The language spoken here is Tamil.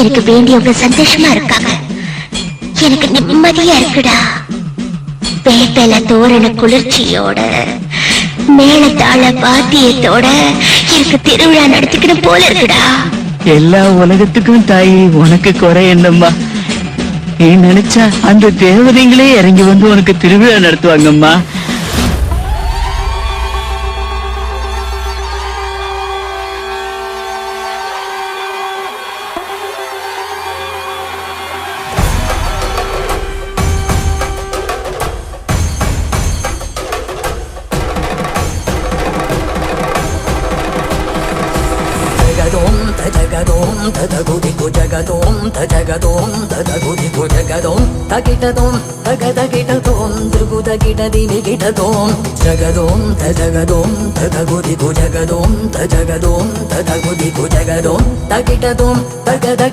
எனக்கு வேண்டியவங்க சந்தோஷமா இருக்காங்க. எனக்கு நிம்மதியா இருக்குடா. வேப்பல தோரண குளிர்ச்சியோட மேலத்தாழ பாத்தியத்தோட எனக்கு திருவிழா நடத்திக்கணும் போல இருக்குடா. எல்லா உலகத்துக்கும் தாயி உனக்கு குறை என்னம்மா? நீ நினைச்சா அந்த தேவதைங்களே இறங்கி வந்து உனக்கு திருவிழா நடத்துவாங்கம்மா. ధగు దిగు జగదోం జగదోం ధగు దిగు జగదోం తగిటదోం తగ తగిటదోం దృగు తగిట దిని గిటదోం జగదోం త జగదోం ధగు దిగు జగదోం త జగదోం ధగు దిగు జగదోం తగిటదోం తగ తగి